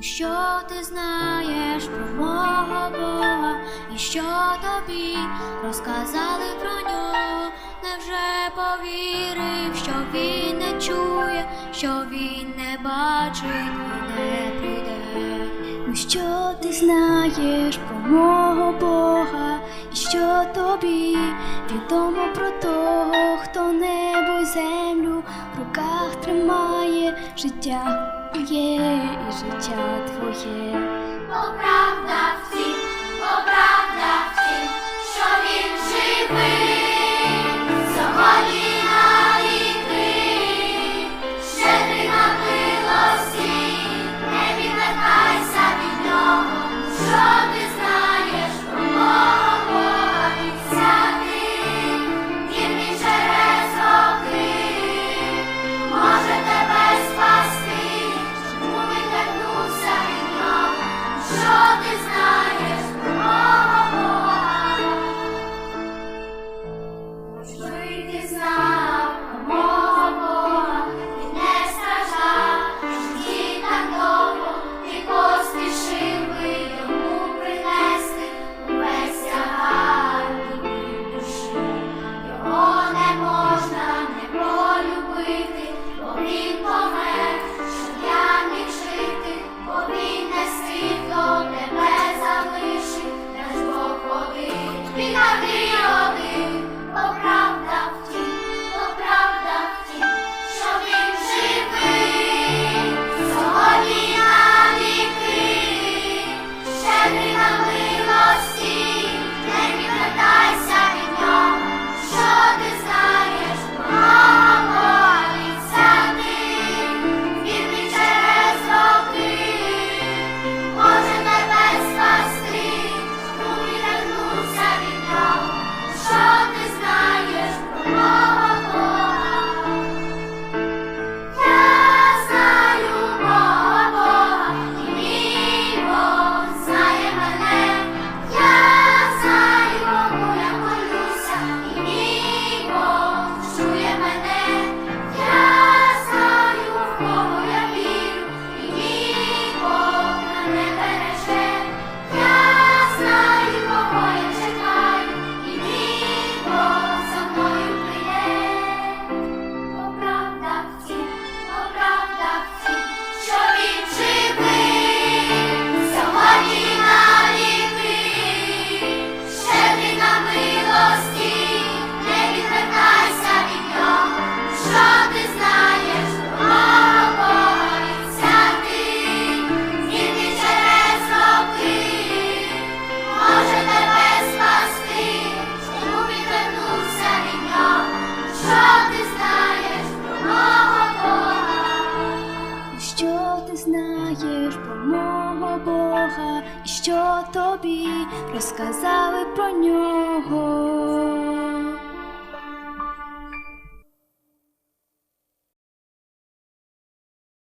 Що ти знаєш про мого Бога, і що тобі розказали про нього? Невже повірив, що він не чує, що він не бачить і не прийде? Ну що ти знаєш про мого Бога, і що тобі відомо про того, хто небо й землю в руках тримає життя? je i życia Twoje. Bo prawda знаєш про мого Бога, і що тобі розказали про нього.